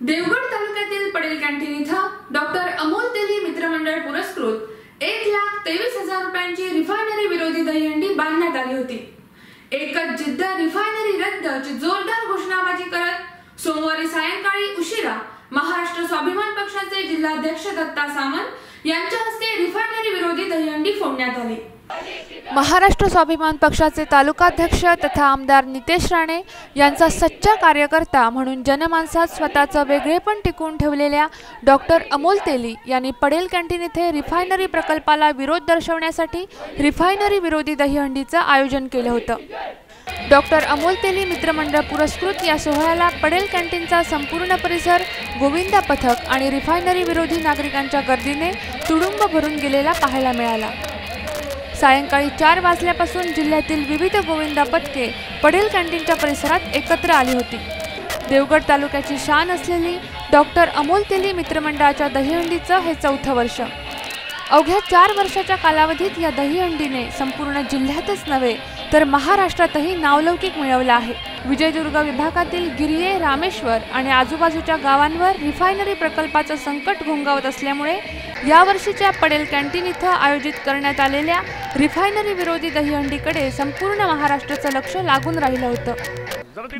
देवगड तालुक्यातील पडेल कॅन्टीन इथं डॉक्टर अमोल तेली मित्रमंडळ पुरस्कृत एक लाख तेवीस हजार रुपयांची रिफायनरी विरोधी दहीहंडी बांधण्यात आली होती. एकच जिद्द रिफायनरी रद्दची जोरदार घोषणाबाजी करत सोमवारी सायंकाळी उशिरा महाराष्ट्र स्वाभिमान पक्षाचे जिल्हाध्यक्ष दत्ता सामंत यांच्या हस्ते रिफायनरी विरोधी दहीहंडी फोडण्यात आली. महाराष्ट्र स्वाभिमान पक्षाचे तालुकाध्यक्ष तथा आमदार नितेश राणे यांचा सच्चा कार्यकर्ता म्हणून जनमानसात स्वतःचं वेगळेपण टिकून ठेवलेल्या डॉक्टर अमोल तेली यांनी पडेल कॅन्टीन येथे रिफायनरी प्रकल्पाला विरोध दर्शवण्यासाठी रिफायनरी विरोधी दहीहंडीचं आयोजन केलं होतं. डॉक्टर अमोल तेली मित्रमंडळ पुरस्कृत या सोहळ्याला पडेल कॅन्टीनचा संपूर्ण परिसर गोविंदा पथक आणि रिफायनरी विरोधी नागरिकांच्या गर्दीने तुडुंब भरून गेलेला पाहायला मिळाला. सायंकाळी चार वाजल्यापासून जिल्ह्यातील विविध गोविंदा पथके पडेल कॅन्टीनच्या परिसरात एकत्र आली होती. देवगड तालुक्याची शान असलेली डॉक्टर अमोल तेली मित्रमंडळाच्या दहीहंडीचं हे चौथं वर्ष. अवघ्या चार वर्षाच्या कालावधीत या दहीहंडीने संपूर्ण जिल्ह्यातच नव्हे तर महाराष्ट्रातही नावलौकिक मिळवला आहे. विजयदुर्ग विभागातील गिरिये रामेश्वर आणि आजूबाजूच्या गावांवर रिफायनरी प्रकल्पाचं संकट घोंगावत असल्यामुळे यावर्षीच्या पडेल कॅन्टीन इथं आयोजित करण्यात आलेल्या रिफायनरी विरोधी दहीहंडीकडे संपूर्ण महाराष्ट्राचं लक्ष लागून राहिलं होतं.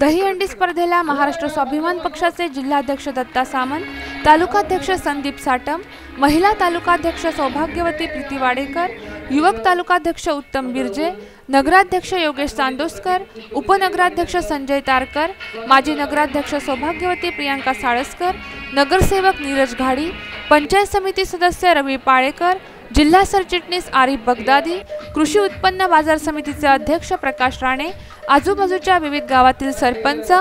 दहीहंडी स्पर्धेला महाराष्ट्र स्वाभिमान पक्षाचे जिल्हाध्यक्ष दत्ता सामंत तालुकाध्यक्ष संदीप साटम महिला तालुकाध्यक्ष सौभाग्यवती प्रीती वाडेकर युवक तालुकाध्यक्ष उत्तम बिर्जे नगराध्यक्ष योगेश चांदोसकर उपनगराध्यक्ष संजय तारकर माजी नगराध्यक्ष सौभाग्यवती प्रियांका साळसकर नगरसेवक नीरज घाडी पंचायत समिती सदस्य रवी पाळेकर जिल्हा सरचिटणीस आरिफ बगदादी कृषी उत्पन्न बाजार समितीचे अध्यक्ष प्रकाश राणे आजूबाजूच्या विविध गावातील सरपंच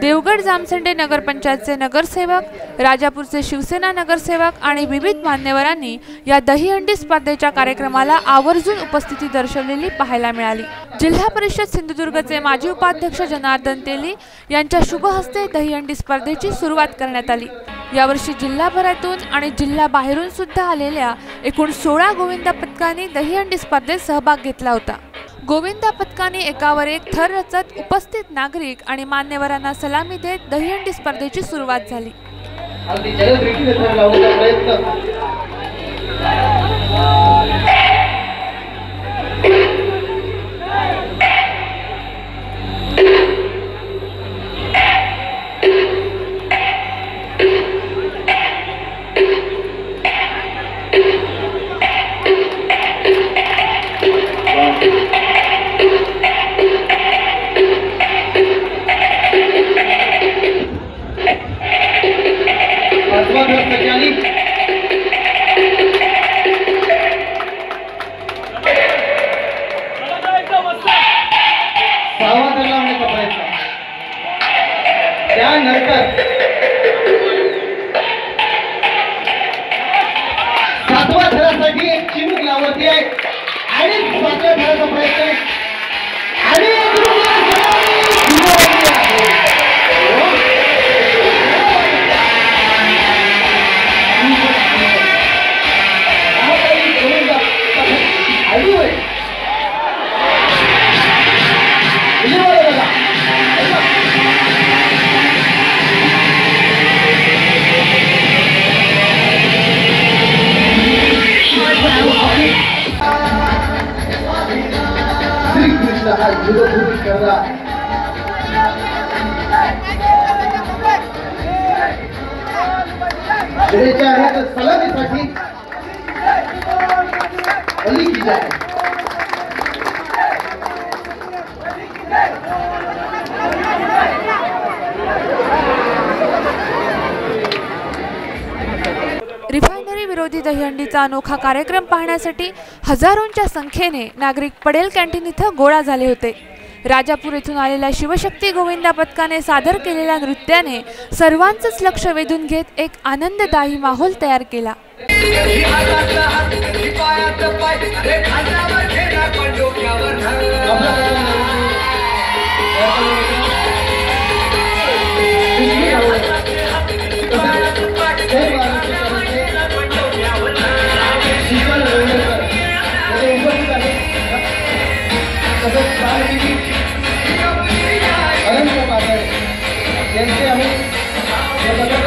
देवगड जामसंडे नगरपंचायतचे नगरसेवक राजापूरचे शिवसेना नगरसेवक आणि विविध मान्यवरांनी या दहीहंडी स्पर्धेच्या कार्यक्रमाला आवर्जून उपस्थिती दर्शवलेली पाहायला मिळाली. जिल्हा परिषद सिंधुदुर्गचे माजी उपाध्यक्ष जनार्दन तेली यांच्या शुभहस्ते दहीहंडी स्पर्धेची सुरुवात करण्यात आली. यावर्षी जिल्हाभरातून आणि जिल्हा बाहेरून सुद्धा आलेल्या एकूण सोळा गोविंदा पथकांनी दहीहंडी स्पर्धेत सहभाग घेतला होता. गोविंदा पथकाने एकावर एक थर रचत उपस्थित नागरिक आणि मान्यवरांना सलामी देत दहीहंडी स्पर्धेची सुरुवात झाली. प्रयत्न सातव्या एक चिमूक लावती आहे. आणि स्वातंत्र्य प्रयत्न आणि Muda tudo, cara. मेरे चाहे तो सलामी साठी अली की जाए विरोधी दहीहंडीचा अनोखा कार्यक्रम पाहण्यासाठी हजारोंच्या संख्येने नागरिक पडेल कॅन्टीन इथं गोळा झाले होते. राजापूर येथून आलेल्या शिवशक्ती गोविंदा पथकाने सादर केलेल्या नृत्याने सर्वांचंच लक्ष वेधून घेत एक आनंददायी माहोल तयार केला. त्यांचे आम्ही या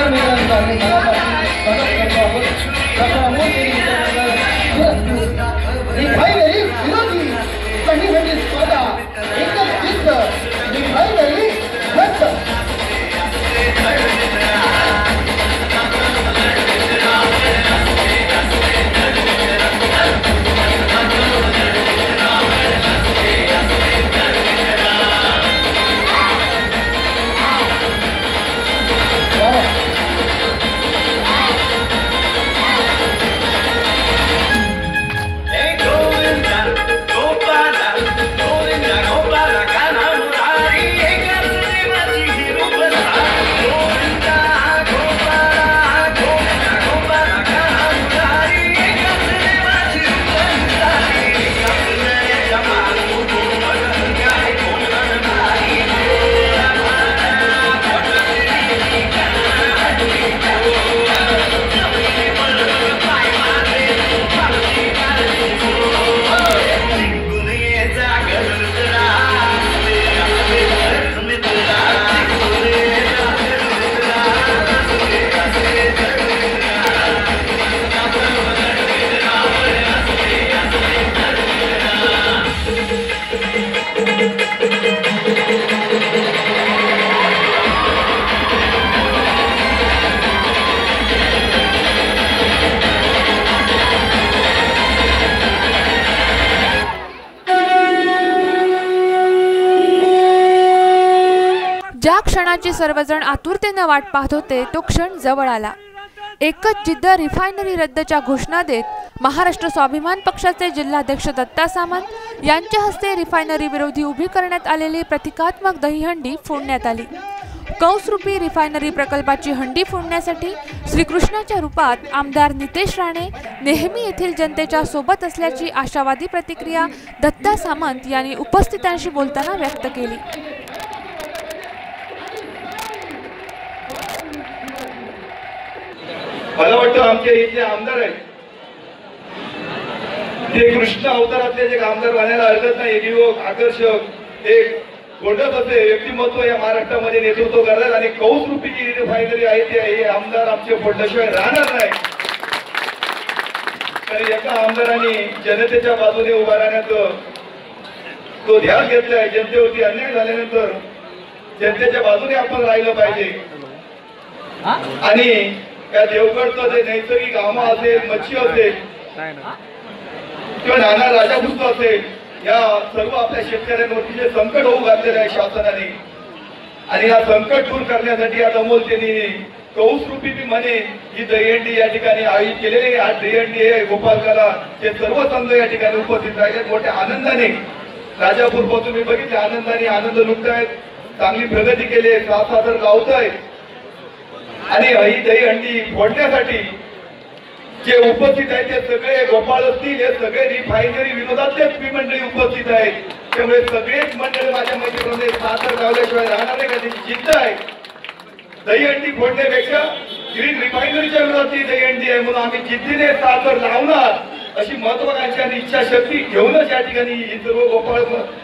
क्षणाची सर्वजण आतुरतेनं वाट पाहत होते. तो क्षण जवळ आला. एकच जिद्द रिफायनरी रद्दच्या घोषणा देत महाराष्ट्र स्वाभिमान पक्षाचे जिल्हाध्यक्ष दत्ता सामंत यांच्या हस्ते रिफायनरी विरोधी उभी करण्यात आलेली प्रतिकात्मक दहीहंडी फोडण्यात आली. कंसरूपी रिफायनरी प्रकल्पाची हंडी फोडण्यासाठी श्रीकृष्णाच्या रूपात आमदार नितेश राणे नेहमी येथील जनतेच्या सोबत असल्याची आशावादी प्रतिक्रिया दत्ता सामंत यांनी उपस्थितांशी बोलताना व्यक्त केली. मला वाटतं आमच्या इथले आमदार आहेत ते कृष्ण अवतारातले जे आमदार राहण्याला हरकत नाही युवक आकर्षक एक असे व्यक्तिमत्व या महाराष्ट्रामध्ये नेतृत्व करतात आणि कौस रूपी जी रिफायनरी आहे ते हे आमदार आमचे पडल्याशिवाय राहणार नाही. तर एका आमदारांनी जनतेच्या बाजूने उभा राहण्याचं तो ध्यान घेतलाय. जनतेवरती अन्याय झाल्यानंतर जनतेच्या बाजूने आपण राहिलं पाहिजे. आणि या देवगडचं जे नैसर्गिक आमा असेल मच्छी असेल किंवा नाना राजाभुस्त असेल या सर्व आपल्या शेतकऱ्यांवरती जे संकट होऊ घातलेलं आहे शासनाने आणि हा संकट दूर करण्यासाठी आज अमोल त्यांनी कौस रूपी म्हणे ही दहीहंडी या ठिकाणी आयोजित केलेली आहे. आज दहीहंडी आहे गोपालकाला हे सर्व संघ या ठिकाणी उपस्थित राहिले. मोठ्या आनंदाने राजापूरपासून मी बघितले आनंदाने आनंद लुटतायत चांगली प्रगती केली आहे. सात सादर लावतायत आणि ही हंडी फोडण्यासाठी जे उपस्थित आहेत ते सगळे गोपाळ असतील हे सगळे रिफायनरी विरोधातलेच मी मंडळी उपस्थित आहेत. त्यामुळे सगळेच मंडळी माझ्या मैत्रीमध्ये सादर लावल्याशिवाय राहणार नाही का त्याची जिद्द आहे दही हंडी फोडण्यापेक्षा ग्रीन रिफायनरीच्या विरोधातली दहीहंडी आहे म्हणून आम्ही जिद्दीने सादर लावणार अशी महत्वाकांक्षी आणि इच्छाशक्ती घेऊनच या ठिकाणी ही सर्व गोपाळ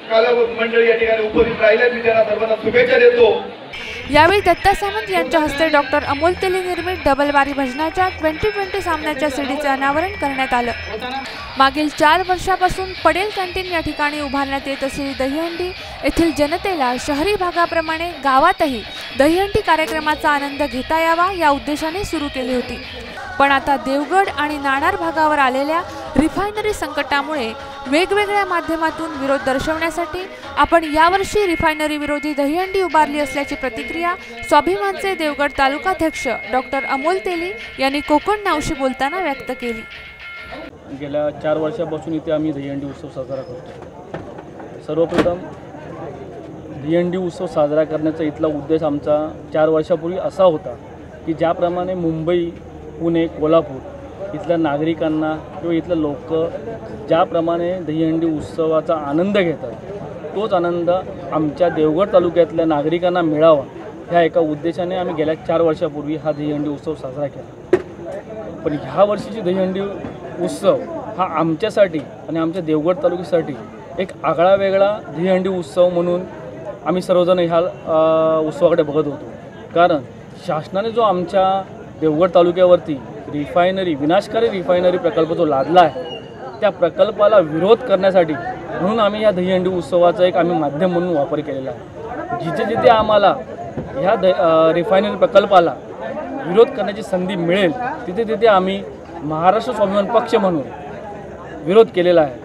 काला मंडळी या ठिकाणी उपस्थित राहिल्यात मी त्यांना सर्वांना शुभेच्छा देतो. यावेळी दत्ता सावंत यांच्या हस्ते डॉक्टर अमोल तेली निर्मित डबलबारी भजनाच्या ट्वेंटी ट्वेंटी सामन्याच्या सीडीचे अनावरण करण्यात आलं. मागील चार वर्षापासून पडेल कॅन्टीन या ठिकाणी उभारण्यात येत असलेली दहीहंडी येथील जनतेला शहरी भागाप्रमाणे गावातही दहीहंडी कार्यक्रमाचा आनंद घेता यावा या उद्देशाने सुरू केली होती. पण आता देवगड आणि नाणार भागावर आलेल्या रिफायनरी संकटामुळे वेगवेगळ्या माध्यमातून विरोध दर्शवण्यासाठी आपण यावर्षी रिफायनरी विरोधी दहीहंडी उभारली असल्याची प्रतिक्रिया स्वाभिमानचे देवगड तालुकाध्यक्ष डॉक्टर अमोल तेली यांनी कोकण नावशी बोलताना व्यक्त केली. गेल्या चार वर्षापासून इथे आम्ही दहीहंडी उत्सव साजरा करतो. सर्वप्रथम दहीहंडी उत्सव साजरा करण्याचा इथला उद्देश आमचा चार वर्षापूर्वी असा होता की ज्याप्रमाणे मुंबई पुणे कोल्हापूर इथल्या नागरिकांना किंवा इथलं लोक ज्याप्रमाणे दहीहंडी उत्सवाचा आनंद घेतात तोच आनंद आमच्या देवगड तालुक्यातल्या नागरिकांना मिळावा ह्या एका उद्देशाने आम्ही गेल्या चार वर्षापूर्वी हा दहीहंडी उत्सव साजरा केला. पण ह्या वर्षीची दहीहंडी उत्सव हा आमच्यासाठी आणि आमच्या देवगड तालुक्यासाठी एक आगळा वेगळा दहीहंडी उत्सव म्हणून आम्ही सर्वजण ह्या उत्सवाकडे बघत होतो. कारण शासनाने जो आमच्या देवगड तालुक्यावरती रिफायनरी विनाशकारी रिफायनरी प्रकल्प जो लादला आहे त्या प्रकल्पाला विरोध करण्यासाठी म्हणून आम्ही या दहीहंडी उत्सवाचा एक आम्ही माध्यम म्हणून वापर केलेला आहे. जिथे जिथे आम्हाला ह्या द रिफायनरी प्रकल्पाला विरोध करण्याची संधी मिळेल तिथे तिथे आम्ही महाराष्ट्र स्वाभिमान पक्ष म्हणून विरोध केलेला आहे.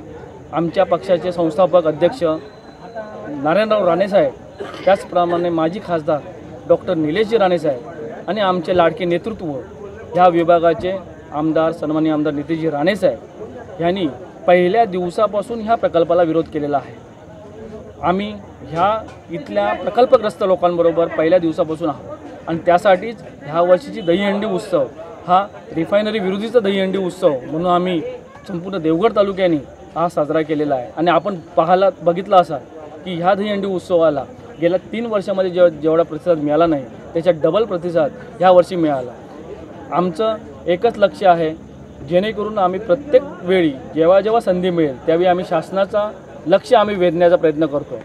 आमच्या पक्षाचे संस्थापक अध्यक्ष नारायणराव राणेसाहेब त्याचप्रमाणे माजी खासदार डॉक्टर निलेशजी राणेसाहेब आणि आमचे लाडके नेतृत्व ह्या विभागाचे आमदार सन्मान्य आमदार नितीशजी राणेसाहेब यांनी पहिल्या दिवसापासून ह्या प्रकल्पाला विरोध केलेला आहे. आम्ही ह्या इथल्या प्रकल्पग्रस्त लोकांबरोबर पहिल्या दिवसापासून आहोत. आणि त्यासाठीच ह्या वर्षीची दहीहंडी उत्सव हा रिफायनरी विरोधीचा दहीहंडी उत्सव म्हणून आम्ही संपूर्ण देवगड तालुक्याने हा साजरा केलेला आहे. आणि आपण पाहायला बघितला असाल की ह्या दहीहंडी उत्सवाला गेल्या तीन वर्षामध्ये जेव जेवढा प्रतिसाद मिळाला नाही त्याच्या डबल प्रतिसाद ह्या वर्षी मिळाला. आमचं एकच लक्ष आहे जेणेकरून आम्ही प्रत्येक वेळी जेव्हा जेव्हा संधी मिळेल त्यावेळी आम्ही शासनाचा लक्ष आम्ही वेधण्याचा प्रयत्न करतो.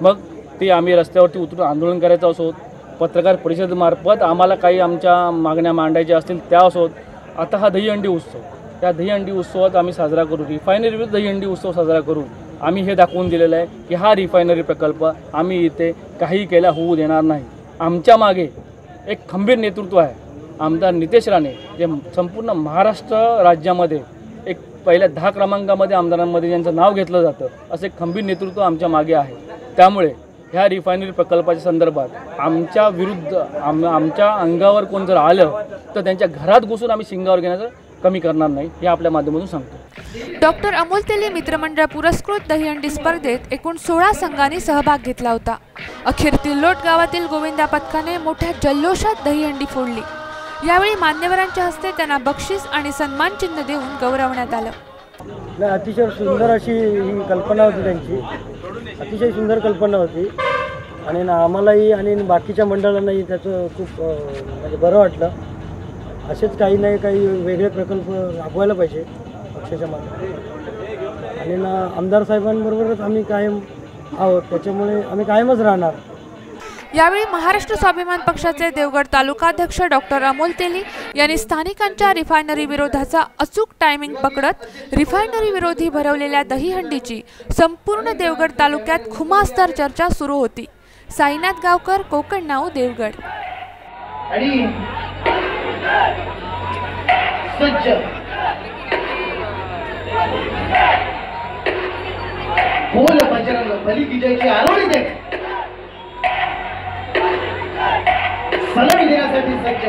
मग ते आम्ही रस्त्यावरती उतरून आंदोलन करायचं असोत पत्रकार परिषदेमार्फत आम्हाला काही आमच्या मागण्या मांडायच्या असतील त्या असोत. आता हा दहीहंडी उत्सव त्या दहीहंडी उत्सवात आम्ही साजरा करू. रिफायनरी विरुद्ध दहीहंडी उत्सव साजरा करून आम्ही हे दाखवून दिलेलं आहे की हा रिफायनरी प्रकल्प आम्ही इथे काही केला होऊ देणार नाही. आमच्या मागे एक खंबीर नेतृत्व आहे. आमदार नितेश राणे जे संपूर्ण महाराष्ट्र राज्यामध्ये एक पहिल्या दहा क्रमांकामध्ये आमदारांमध्ये ज्यांचं नाव घेतलं जातं असे खंबीर नेतृत्व आमच्या मागे आहे. त्यामुळे ह्या रिफायनरी प्रकल्पाच्या संदर्भात आमच्या विरुद्ध आम आमच्या अंगावर कोण जर आलं तर त्यांच्या घरात घुसून आम्ही शिंगावर घेण्याचं कमी करणार नाही हे आपल्या माध्यमातून सांगतो डॉक्टर अमोल तेली मित्रमंडळ पुरस्कृत दहीहंडी स्पर्धेत एकूण सोळा संघांनी सहभाग घेतला होता. अखेर तिल्लोट गावातील गोविंदा पथकाने मोठ्या जल्लोषात दहीहंडी फोडली. यावेळी मान्यवरांच्या हस्ते त्यांना बक्षीस आणि सन्मान चिन्ह देऊन गौरवण्यात आलं. नाही अतिशय सुंदर अशी ही कल्पना होती त्यांची. अतिशय सुंदर कल्पना होती. आणि ना आम्हालाही आणि बाकीच्या मंडळांनाही त्याचं खूप म्हणजे बरं वाटलं. असेच काही नाही काही वेगळे प्रकल्प राबवायला पाहिजे पक्षाच्या माध्यमातून. आणि ना आमदार साहेबांबरोबरच आम्ही कायम आहोत. त्याच्यामुळे आम्ही कायमच राहणार. यावेळी महाराष्ट्र स्वाभिमान पक्षाचे देवगड तालुकाध्यक्ष डॉक्टर अमोल तेली यांनी स्थानिकांच्या रिफायनरी विरोधाचा अचूक टायमिंग पकडत रिफायनरी विरोधी भरवलेल्या दहीहंडीची संपूर्ण देवगड तालुक्यात खुमास्तर चर्चा सुरू होती. साईनाथ गावकर कोकण नाऊ देवगड. बोल बजरंग बली विजयची आरोळी देख. सलामी देण्यासाठी सज्ज.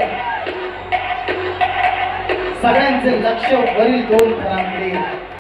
सगळ्यांचे लक्ष वरील दोन घरांकडे